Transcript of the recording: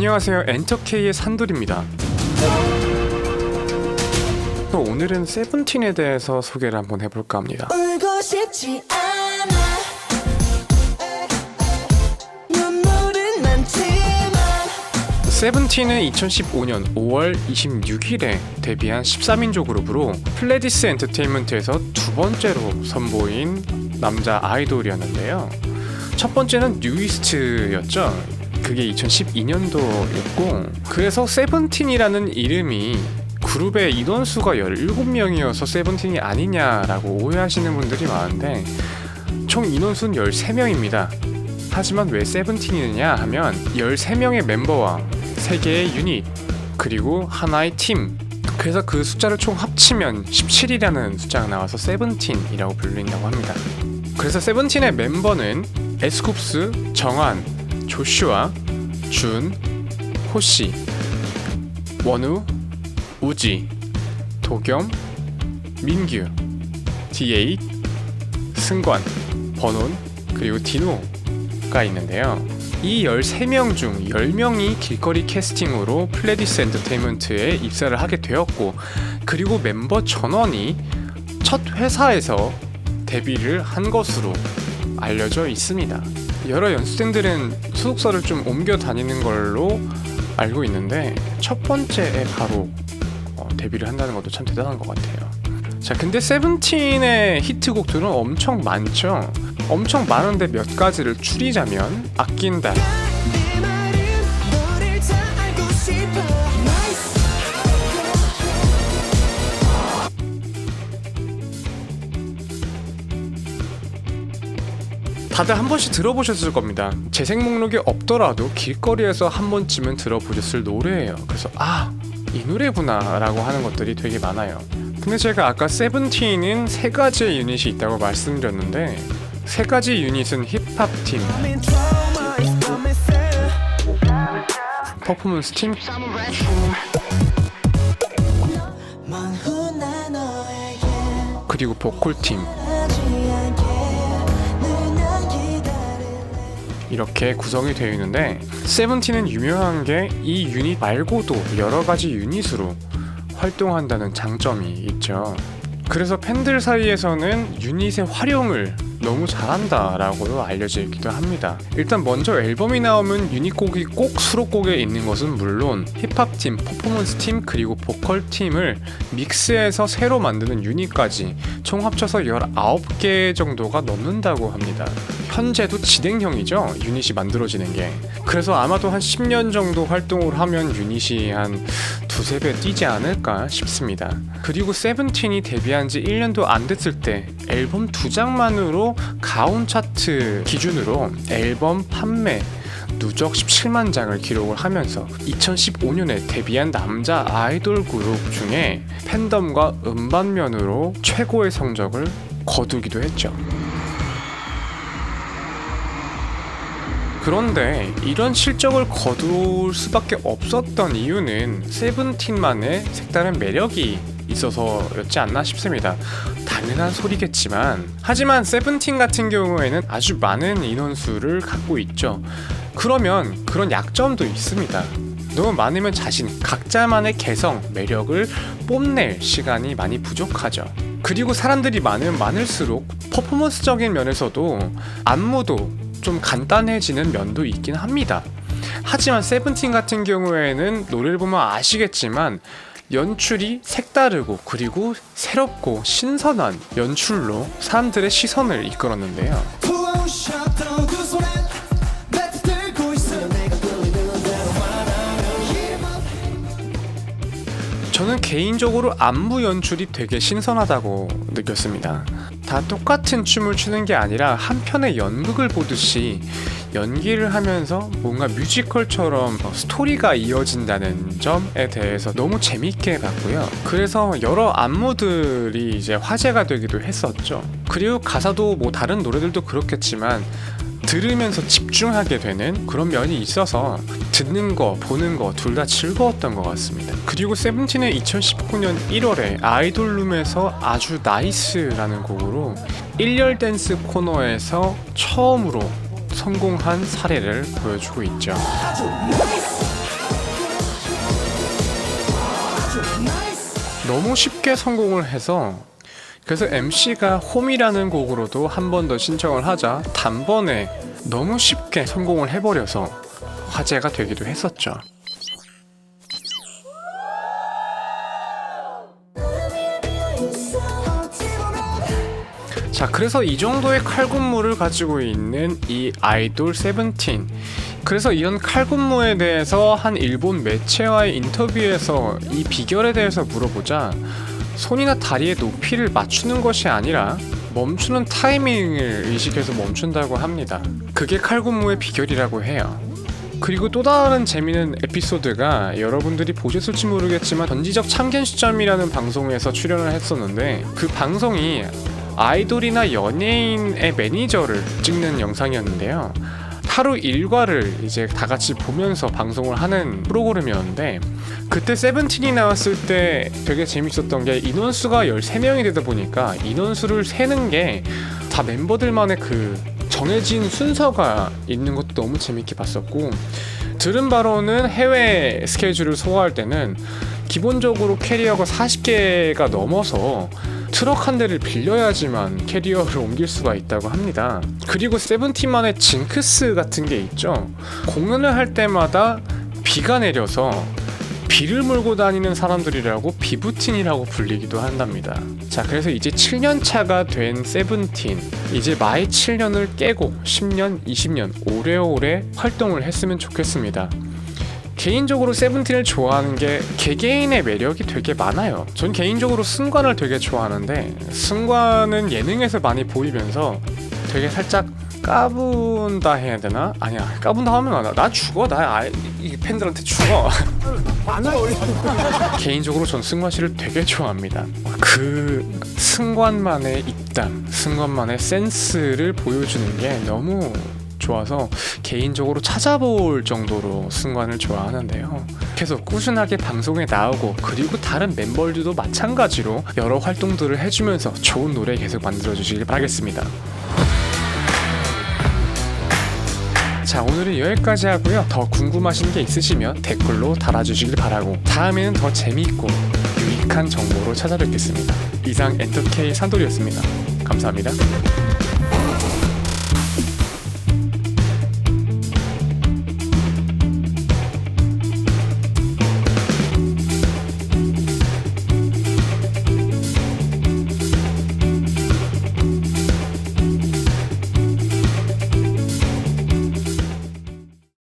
안녕하세요. 엔터케이의 산돌입니다. 또 오늘은 세븐틴에 대해서 소개를 한번 해볼까 합니다. 세븐틴은 2015년 5월 26일에 데뷔한 13인조 그룹으로 플레디스 엔터테인먼트에서 두 번째로 선보인 남자 아이돌이었는데요. 첫 번째는 뉴이스트였죠. 그게 2012년도였고 그래서 세븐틴이라는 이름이 그룹의 인원수가 17명이어서 세븐틴이 아니냐라고 오해하시는 분들이 많은데 총 인원수는 13명입니다. 하지만 왜 세븐틴이느냐 하면 13명의 멤버와 3개의 유닛 그리고 하나의 팀 그래서 그 숫자를 총 합치면 17이라는 숫자가 나와서 세븐틴이라고 불린다고 합니다. 그래서 세븐틴의 멤버는 에스쿱스, 정한, 조슈아, 준, 호시, 원우, 우지, 도겸, 민규, D8, 승관, 번온, 그리고 디노가 있는데요. 이 13명 중 10명이 길거리 캐스팅으로 플레디스 엔터테인먼트에 입사를 하게 되었고 그리고 멤버 전원이 첫 회사에서 데뷔를 한 것으로 알려져 있습니다. 여러 연습생들은 소속사를 좀 옮겨 다니는 걸로 알고 있는데 첫 번째에 바로 어, 데뷔를 한다는 것도 참 대단한 것 같아요. 자, 근데 세븐틴의 히트곡들은 엄청 많죠. 엄청 많은데 몇 가지를 추리자면 아낀다, 다들 한 번씩 들어보셨을 겁니다. 재생 목록에 없더라도 길거리에서 한 번쯤은 들어보셨을 노래예요. 그래서 아, 이 노래구나라고 하는 것들이 되게 많아요. 근데 제가 아까 세븐틴은 세 가지의 유닛이 있다고 말씀드렸는데 세 가지 유닛은 힙합 팀, 퍼포먼스 팀, 그리고 보컬 팀 이렇게 구성이 되어 있는데 세븐틴은 유명한 게 이 유닛 말고도 여러 가지 유닛으로 활동한다는 장점이 있죠. 그래서 팬들 사이에서는 유닛의 활용을 너무 잘한다라고도 알려져 있기도 합니다. 일단 먼저 앨범이 나오면 유닛곡이 꼭 수록곡에 있는 것은 물론 힙합팀, 퍼포먼스팀, 그리고 보컬팀을 믹스해서 새로 만드는 유닛까지 총 합쳐서 19개 정도가 넘는다고 합니다. 현재도 진행형이죠. 유닛이 만들어지는 게. 그래서 아마도 한 10년 정도 활동을 하면 유닛이 한 두세 배 뛰지 않을까 싶습니다. 그리고 세븐틴이 데뷔한 지 1년도 안 됐을 때 앨범 두 장만으로 가온 차트 기준으로 앨범 판매 누적 17만 장을 기록을 하면서 2015년에 데뷔한 남자 아이돌 그룹 중에 팬덤과 음반면으로 최고의 성적을 거두기도 했죠. 그런데 이런 실적을 거둘 수밖에 없었던 이유는 세븐틴만의 색다른 매력이 있어서였지 않나 싶습니다. 당연한 소리겠지만 하지만 세븐틴 같은 경우에는 아주 많은 인원수를 갖고 있죠. 그러면 그런 약점도 있습니다. 너무 많으면 자신 각자만의 개성, 매력을 뽐낼 시간이 많이 부족하죠. 그리고 사람들이 많으면 많을수록 퍼포먼스적인 면에서도 안무도 좀 간단해지는 면도 있긴 합니다. 하지만 세븐틴 같은 경우에는 노래를 보면 아시겠지만 연출이 색다르고 그리고 새롭고 신선한 연출로 사람들의 시선을 이끌었는데요. 저는 개인적으로 안무 연출이 되게 신선하다고 느꼈습니다. 다 똑같은 춤을 추는 게 아니라 한 편의 연극을 보듯이 연기를 하면서 뭔가 뮤지컬처럼 스토리가 이어진다는 점에 대해서 너무 재밌게 봤고요. 그래서 여러 안무들이 이제 화제가 되기도 했었죠. 그리고 가사도 뭐 다른 노래들도 그렇겠지만 들으면서 집중하게 되는 그런 면이 있어서 듣는 거, 보는 거 둘 다 즐거웠던 것 같습니다. 그리고 세븐틴의 2019년 1월에 아이돌룸에서 아주 나이스라는 곡으로 1열 댄스 코너에서 처음으로 성공한 사례를 보여주고 있죠. 너무 쉽게 성공을 해서 그래서 MC가 홈이라는 곡으로도 한 번 더 신청을 하자 단번에 너무 쉽게 성공을 해버려서 화제가 되기도 했었죠. 자, 그래서 이 정도의 칼군무를 가지고 있는 이 아이돌 세븐틴. 그래서 이런 칼군무에 대해서 한 일본 매체와의 인터뷰에서 이 비결에 대해서 물어보자 손이나 다리의 높이를 맞추는 것이 아니라 멈추는 타이밍을 의식해서 멈춘다고 합니다. 그게 칼군무의 비결이라고 해요. 그리고 또 다른 재미있는 에피소드가 여러분들이 보셨을지 모르겠지만 전지적 참견 시점이라는 방송에서 출연을 했었는데 그 방송이 아이돌이나 연예인의 매니저를 찍는 영상이었는데요. 하루 일과를 이제 다 같이 보면서 방송을 하는 프로그램이었는데 그때 세븐틴이 나왔을 때 되게 재밌었던 게 인원수가 13명이 되다 보니까 인원수를 세는 게 다 멤버들만의 그 정해진 순서가 있는 것도 너무 재밌게 봤었고 들은 바로는 해외 스케줄을 소화할 때는 기본적으로 캐리어가 40개가 넘어서 트럭 한 대를 빌려야지만 캐리어를 옮길 수가 있다고 합니다. 그리고 세븐틴만의 징크스 같은 게 있죠. 공연을 할 때마다 비가 내려서 비를 몰고 다니는 사람들이라고 비부틴이라고 불리기도 한답니다. 자, 그래서 이제 7년 차가 된 세븐틴. 이제 마이 7년을 깨고 10년, 20년 오래오래 활동을 했으면 좋겠습니다. 개인적으로 세븐틴을 좋아하는 게 개개인의 매력이 되게 많아요. 전 개인적으로 승관을 되게 좋아하는데 승관은 예능에서 많이 보이면서 되게 살짝 까분다 해야 되나? 아니야 까분다 하면 나, 나 죽어 나 아, 이 팬들한테 죽어 개인적으로 전 승관 씨를 되게 좋아합니다 그 승관만의 입담 승관만의 센스를 보여주는 게 너무 좋아서 개인적으로 찾아볼 정도로 승관을 좋아하는데요. 계속 꾸준하게 방송에 나오고 그리고 다른 멤버들도 마찬가지로 여러 활동들을 해주면서 좋은 노래 계속 만들어 주시길 바라겠습니다. 자 오늘은 여기까지 하고요. 더 궁금하신 게 있으시면 댓글로 달아주시길 바라고 다음에는 더 재미있고 유익한 정보로 찾아뵙겠습니다. 이상 엔터케이 산돌이었습니다. 감사합니다.